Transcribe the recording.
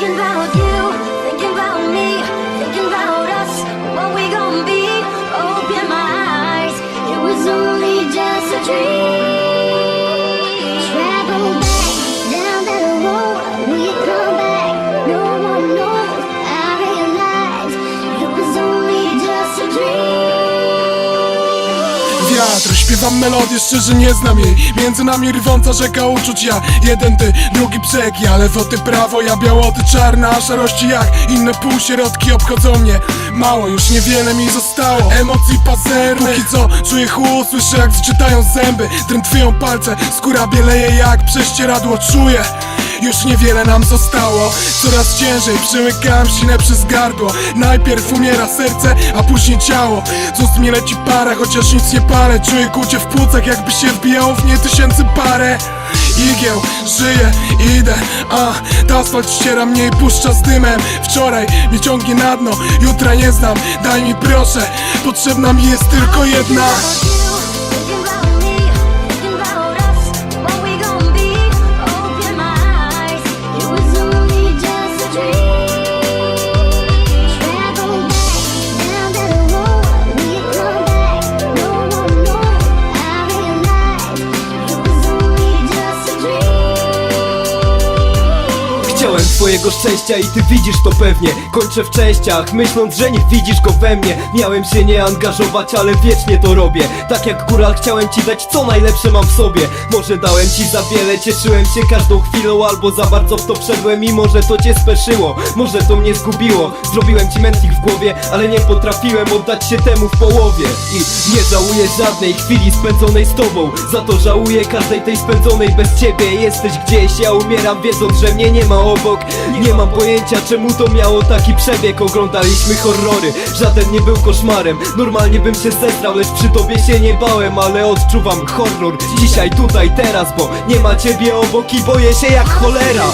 Thinking about you, thinking about me, thinking about us, what we be. Open my eyes, it was only just a dream. Wiatr. Śpiewam melodię, szczerze nie znam jej. Między nami rwąca rzeka uczuć ja. Jeden ty, drugi brzeg Ja. Lewo, ty prawo, ja. Biało, ty czarna A szarości jak. Inne półsierodki obchodzą mnie. Mało, już niewiele mi zostało. Emocji pazernych Póki co czuję chłód, słyszę jak zczytają zęby. Drętwieją palce, skóra bieleje jak prześcieradło Czuję już niewiele nam zostało. Coraz ciężej przymykam sinę przez gardło. Najpierw umiera serce, a później ciało. Z ust mi leci para, chociaż nic nie palę. Czuję kucie w płucach, jakby się wbijało w nie tysięcy parę. Igieł, żyję, idę, a Ta asfalt ściera mnie i puszcza z dymem. Wczoraj mnie ciągnie na dno, jutra nie znam. Daj mi proszę, potrzebna mi jest tylko jedna twojego szczęścia i ty widzisz to pewnie. Kończę w częściach, myśląc, że nie widzisz go we mnie. Miałem się nie angażować, ale wiecznie to robię. Tak jak góral chciałem ci dać co najlepsze mam w sobie. Może dałem ci za wiele, cieszyłem się każdą chwilą Albo za bardzo w to wszedłem i może to cię speszyło. Może to mnie zgubiło. Zrobiłem ci mętlik w głowie, ale nie potrafiłem oddać się temu w połowie. I nie żałuję żadnej chwili spędzonej z tobą. Za to żałuję każdej tej spędzonej bez ciebie. Jesteś gdzieś, ja umieram wiedząc, że mnie nie ma obok Nie mam pojęcia czemu to miało taki przebieg. Oglądaliśmy horrory, żaden nie był koszmarem. Normalnie bym się zestrał, lecz przy tobie się nie bałem Ale odczuwam horror. Dzisiaj, tutaj, teraz Bo nie ma ciebie obok i boję się jak cholera